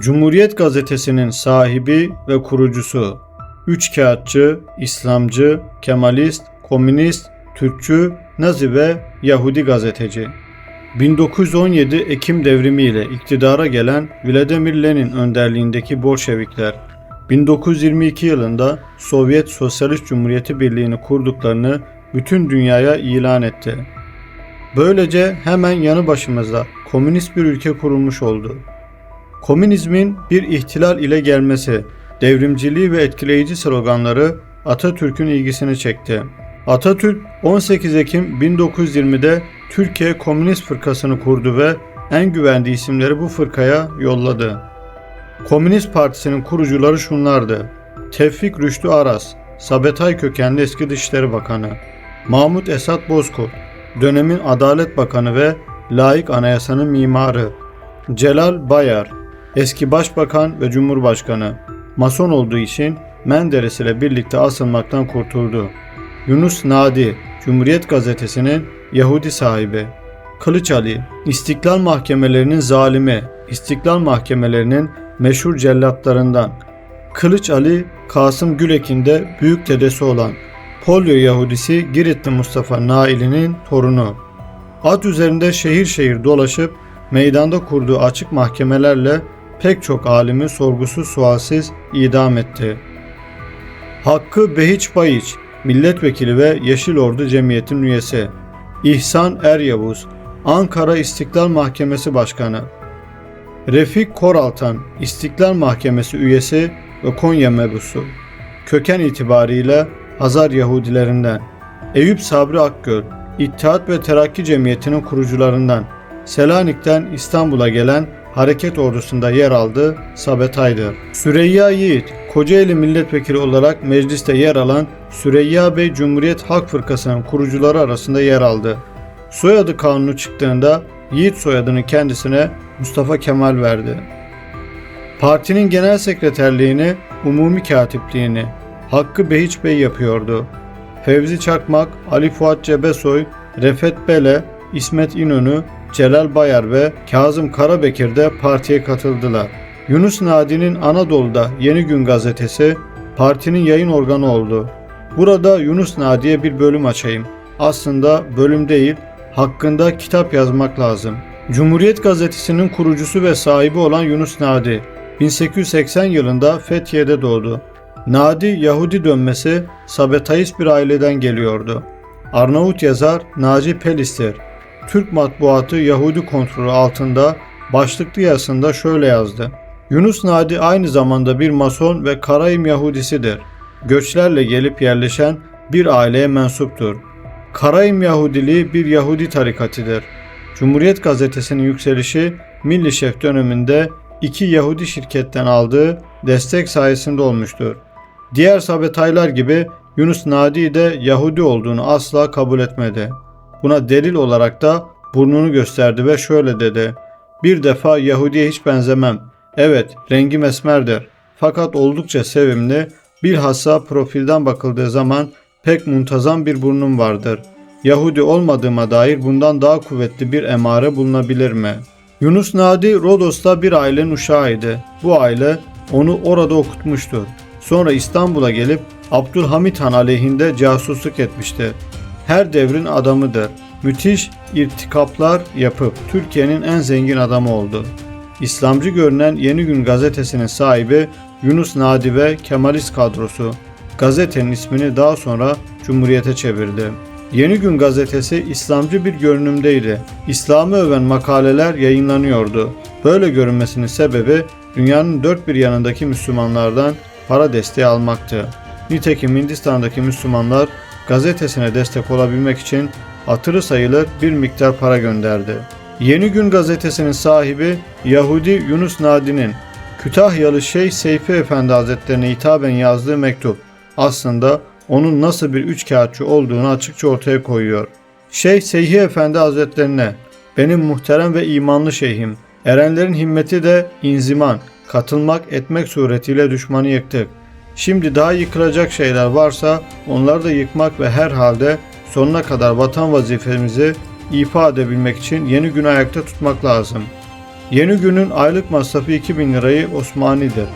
Cumhuriyet Gazetesi'nin sahibi ve kurucusu. Üç kağıtçı, İslamcı, Kemalist, Komünist, Türkçü, Nazi ve Yahudi gazeteci. 1917 Ekim devrimi ile iktidara gelen Vladimir Lenin önderliğindeki Bolşevikler 1922 yılında Sovyet Sosyalist Cumhuriyeti Birliği'ni kurduklarını bütün dünyaya ilan etti. Böylece hemen yanı başımızda komünist bir ülke kurulmuş oldu. Komünizmin bir ihtilal ile gelmesi, devrimciliği ve etkileyici sloganları Atatürk'ün ilgisini çekti. Atatürk 18 Ekim 1920'de Türkiye Komünist Fırkası'nı kurdu ve en güvendiği isimleri bu fırkaya yolladı. Komünist Partisi'nin kurucuları şunlardı. Tevfik Rüştü Aras, Sabetay kökenli eski Dışişleri Bakanı, Mahmut Esat Bozkurt, dönemin Adalet Bakanı ve laik anayasanın mimarı, Celal Bayar, eski Başbakan ve Cumhurbaşkanı, Mason olduğu için Menderes ile birlikte asılmaktan kurtuldu. Yunus Nadi, Cumhuriyet Gazetesi'nin Yahudi sahibi. Kılıç Ali, İstiklal Mahkemelerinin zalimi, İstiklal Mahkemelerinin meşhur cellatlarından. Kılıç Ali, Kasım Gülek'in de büyük dedesi olan Polyo Yahudisi Giritli Mustafa Naili'nin torunu. Ad üzerinde şehir şehir dolaşıp meydanda kurduğu açık mahkemelerle pek çok alimi sorgusuz sualsiz idam etti. Hakkı Behiç Bayiç, milletvekili ve Yeşil Ordu Cemiyeti'nin üyesi. İhsan Er Yavuz, Ankara İstiklal Mahkemesi Başkanı. Refik Koraltan, İstiklal Mahkemesi üyesi ve Konya mebusu. Köken itibariyle Hazar Yahudilerinden. Eyüp Sabri Akgöl, İttihat ve Terakki Cemiyeti'nin kurucularından. Selanik'ten İstanbul'a gelen hareket ordusunda yer aldı Sabetay'dır. Süreyya Yiğit, Kocaeli milletvekili olarak mecliste yer alan Süreyya Bey Cumhuriyet Halk Fırkası'nın kurucuları arasında yer aldı. Soyadı kanunu çıktığında Yiğit soyadını kendisine Mustafa Kemal verdi. Partinin genel sekreterliğini, umumi katipliğini Hakkı Behiç Bey yapıyordu. Fevzi Çakmak, Ali Fuat Cebesoy, Refet Bele, İsmet İnönü, Celal Bayar ve Kazım Karabekir de partiye katıldılar. Yunus Nadi'nin Anadolu'da Yeni Gün gazetesi partinin yayın organı oldu. Burada Yunus Nadi'ye bir bölüm açayım. Aslında bölüm değil, hakkında kitap yazmak lazım. Cumhuriyet Gazetesi'nin kurucusu ve sahibi olan Yunus Nadi, 1880 yılında Fethiye'de doğdu. Nadi Yahudi dönmesi Sabetayist bir aileden geliyordu. Arnavut yazar Naci Pelistir, Türk matbuatı Yahudi kontrolü altında başlıklı yazısında şöyle yazdı. Yunus Nadi aynı zamanda bir mason ve Karayim Yahudisidir. Göçlerle gelip yerleşen bir aileye mensuptur. Karayim Yahudiliği bir Yahudi tarikatidir. Cumhuriyet Gazetesi'nin yükselişi Milli Şef döneminde iki Yahudi şirketten aldığı destek sayesinde olmuştur. Diğer sabetaylar gibi Yunus Nadi de Yahudi olduğunu asla kabul etmedi. Buna delil olarak da burnunu gösterdi ve şöyle dedi. Bir defa Yahudi'ye hiç benzemem. Evet, rengim esmerdir. Fakat oldukça sevimli, bilhassa profilden bakıldığı zaman pek muntazam bir burnum vardır. Yahudi olmadığıma dair bundan daha kuvvetli bir emare bulunabilir mi? Yunus Nadi Rodos'ta bir ailenin uşağıydı. Bu aile onu orada okutmuştur. Sonra İstanbul'a gelip Abdülhamit Han aleyhinde casusluk etmiştir. Her devrin adamıdır. Müthiş irtikaplar yapıp Türkiye'nin en zengin adamı oldu. İslamcı görünen Yeni Gün gazetesinin sahibi Yunus Nadi ve Kemalist kadrosu gazetenin ismini daha sonra Cumhuriyet'e çevirdi. Yeni Gün gazetesi İslamcı bir görünümdeydi. İslam'ı öven makaleler yayınlanıyordu. Böyle görünmesinin sebebi dünyanın dört bir yanındaki Müslümanlardan para desteği almaktı. Nitekim Hindistan'daki Müslümanlar gazetesine destek olabilmek için hatırı sayılır bir miktar para gönderdi. Yeni Gün gazetesinin sahibi Yahudi Yunus Nadi'nin Kütahyalı Şeyh Seyfi Efendi Hazretlerine hitaben yazdığı mektup aslında onun nasıl bir üç olduğunu açıkça ortaya koyuyor. Şeyh Seyhi Efendi Hazretlerine benim muhterem ve imanlı şeyhim, erenlerin himmeti de inziman, katılmak etmek suretiyle düşmanı yıktık. Şimdi daha yıkılacak şeyler varsa onları da yıkmak ve herhalde sonuna kadar vatan vazifemizi ifa edebilmek için yeni gün ayakta tutmak lazım. Yeni günün aylık masrafı 2000 lirayı Osmani'dir.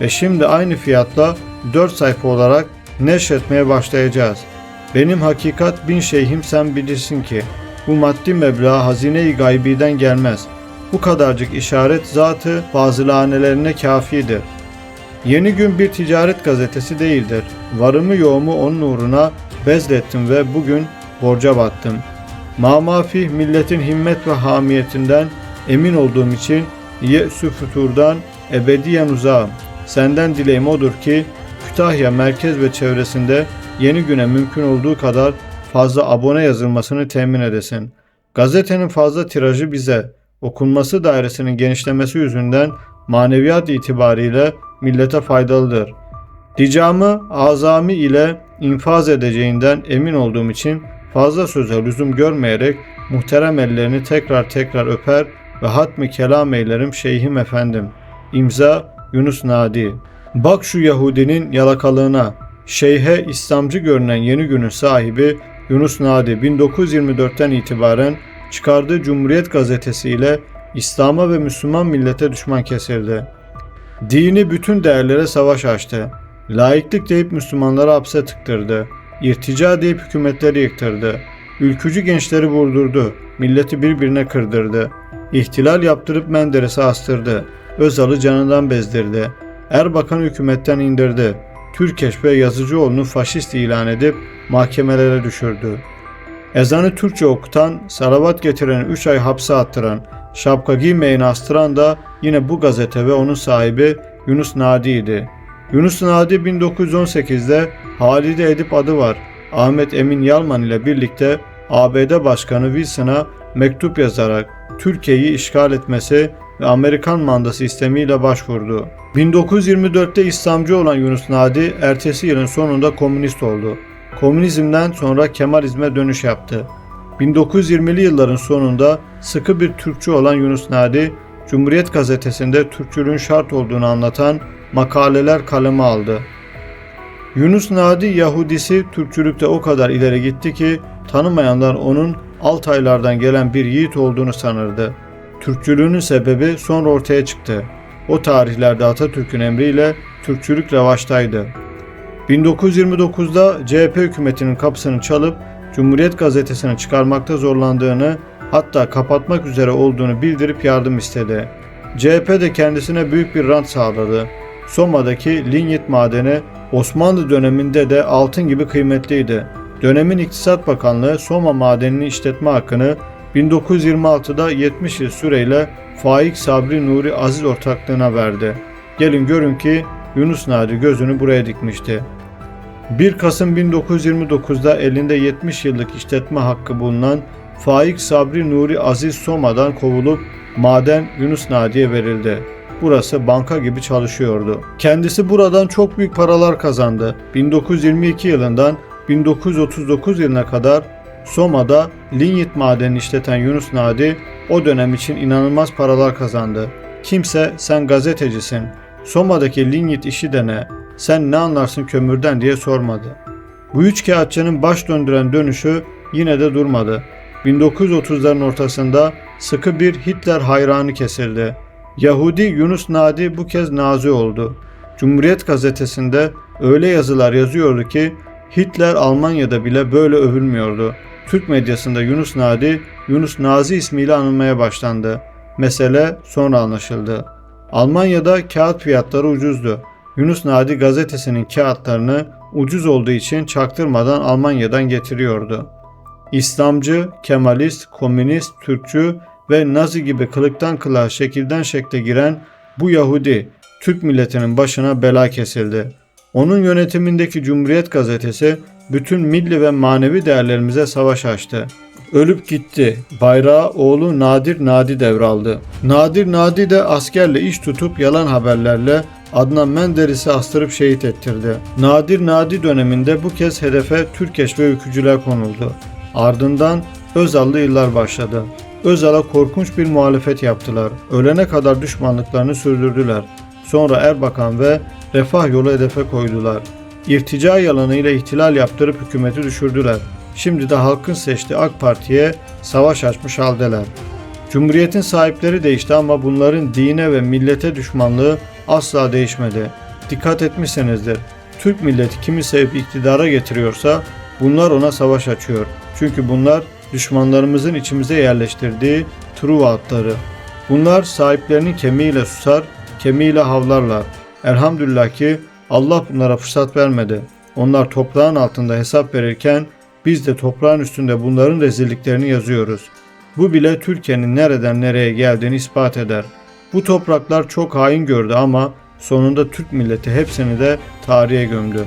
Ve şimdi aynı fiyatla 4 sayfa olarak neşretmeye başlayacağız. Benim hakikat bin şeyhim sen bilirsin ki bu maddi meblağ hazine-i gaybiden gelmez. Bu kadarcık işaret zatı fazılanelerine kafidir. Yeni gün bir ticaret gazetesi değildir. Varımı yoğumu onun uğruna bezlettim ve bugün borca battım. Mamafi milletin himmet ve hamiyetinden emin olduğum için ye'sü füturdan ebediyen uzağım. Senden dileğim odur ki Kütahya merkez ve çevresinde yeni güne mümkün olduğu kadar fazla abone yazılmasını temin edesin. Gazetenin fazla tirajı bize, okunması dairesinin genişlemesi yüzünden maneviyat itibariyle millete faydalıdır. Ricamı azami ile infaz edeceğinden emin olduğum için fazla söze lüzum görmeyerek muhterem ellerini tekrar tekrar öper ve hatmi kelam eylerim şeyhim efendim. İmza Yunus Nadi. Bak şu Yahudinin yalakalığına. Şeyhe İslamcı görünen yeni günün sahibi Yunus Nadi 1924'ten itibaren çıkardığı Cumhuriyet gazetesi ile İslam'a ve Müslüman millete düşman kesildi. Dini bütün değerlere savaş açtı. Laiklik deyip Müslümanları hapse tıktırdı. İrtica deyip hükümetleri yıktırdı. Ülkücü gençleri vurdurdu. Milleti birbirine kırdırdı. İhtilal yaptırıp Menderes'i astırdı. Özal'ı canından bezdirdi. Erbakan hükümetten indirdi. Türkeş ve Yazıcıoğlu'nu faşist ilan edip mahkemelere düşürdü. Ezanı Türkçe okutan, salavat getiren 3 ay hapse attıran, şapka giymeyeni astıran da yine bu gazete ve onun sahibi Yunus Nadi idi. Yunus Nadi 1918'de Halide Edip adı var. Ahmet Emin Yalman ile birlikte ABD Başkanı Wilson'a mektup yazarak Türkiye'yi işgal etmesi ve Amerikan mandası istemiyle başvurdu. 1924'te İslamcı olan Yunus Nadi ertesi yılın sonunda komünist oldu. Komünizmden sonra Kemalizme dönüş yaptı. 1920'li yılların sonunda sıkı bir Türkçü olan Yunus Nadi, Cumhuriyet gazetesinde Türkçülüğün şart olduğunu anlatan makaleler kaleme aldı. Yunus Nadi Yahudisi Türkçülükte o kadar ileri gitti ki tanımayanlar onun Altaylardan gelen bir yiğit olduğunu sanırdı. Türkçülüğünün sebebi sonra ortaya çıktı. O tarihlerde Atatürk'ün emriyle Türkçülük revaçtaydı. 1929'da CHP hükümetinin kapısını çalıp Cumhuriyet gazetesini çıkarmakta zorlandığını hatta kapatmak üzere olduğunu bildirip yardım istedi. CHP de kendisine büyük bir rant sağladı. Soma'daki linyit madeni Osmanlı döneminde de altın gibi kıymetliydi. Dönemin İktisat Bakanlığı Soma madenini işletme hakkını 1926'da 70 yıl süreyle Faik Sabri Nuri Aziz ortaklığına verdi. Gelin görün ki Yunus Nadi gözünü buraya dikmişti. 1 Kasım 1929'da elinde 70 yıllık işletme hakkı bulunan Faik Sabri Nuri Aziz Soma'dan kovulup maden Yunus Nadi'ye verildi. Burası banka gibi çalışıyordu. Kendisi buradan çok büyük paralar kazandı. 1922 yılından 1939 yılına kadar Soma'da linyit madenini işleten Yunus Nadi o dönem için inanılmaz paralar kazandı. Kimse sen gazetecisin, Soma'daki linyit işi de ne, sen ne anlarsın kömürden diye sormadı. Bu üç kağıtçının baş döndüren dönüşü yine de durmadı. 1930'ların ortasında sıkı bir Hitler hayranı kesildi. Yahudi Yunus Nadi bu kez nazi oldu. Cumhuriyet gazetesinde öyle yazılar yazıyordu ki Hitler Almanya'da bile böyle övülmüyordu. Türk medyasında Yunus Nadi, Yunus Nazi ismiyle anılmaya başlandı. Mesele sonra anlaşıldı. Almanya'da kağıt fiyatları ucuzdu. Yunus Nadi gazetesinin kağıtlarını ucuz olduğu için çaktırmadan Almanya'dan getiriyordu. İslamcı, Kemalist, Komünist, Türkçü ve Nazi gibi kılıktan kılığa şekilden şekle giren bu Yahudi Türk milletinin başına bela kesildi. Onun yönetimindeki Cumhuriyet gazetesi bütün milli ve manevi değerlerimize savaş açtı. Ölüp gitti. Bayrağı oğlu Nadir Nadi devraldı. Nadir Nadi de askerle iş tutup yalan haberlerle Adnan Menderes'i astırıp şehit ettirdi. Nadir Nadi döneminde bu kez hedefe Türkeş ve ülkücüler konuldu. Ardından Özal'lı yıllar başladı. Özal'a korkunç bir muhalefet yaptılar. Ölene kadar düşmanlıklarını sürdürdüler. Sonra Erbakan ve Refah yolu hedefe koydular. İrtica yalanıyla ihtilal yaptırıp hükümeti düşürdüler. Şimdi de halkın seçtiği AK Parti'ye savaş açmış haldeler. Cumhuriyetin sahipleri değişti ama bunların dine ve millete düşmanlığı asla değişmedi. Dikkat etmişsinizdir. Türk milleti kimi sevip iktidara getiriyorsa bunlar ona savaş açıyor. Çünkü bunlar düşmanlarımızın içimize yerleştirdiği Truva atları. Bunlar sahiplerinin kemiğiyle susar, kemiğiyle havlarlar. Elhamdülillah ki Allah bunlara fırsat vermedi. Onlar toprağın altında hesap verirken biz de toprağın üstünde bunların rezilliklerini yazıyoruz. Bu bile Türkiye'nin nereden nereye geldiğini ispat eder. Bu topraklar çok hain gördü ama sonunda Türk milleti hepsini de tarihe gömdü.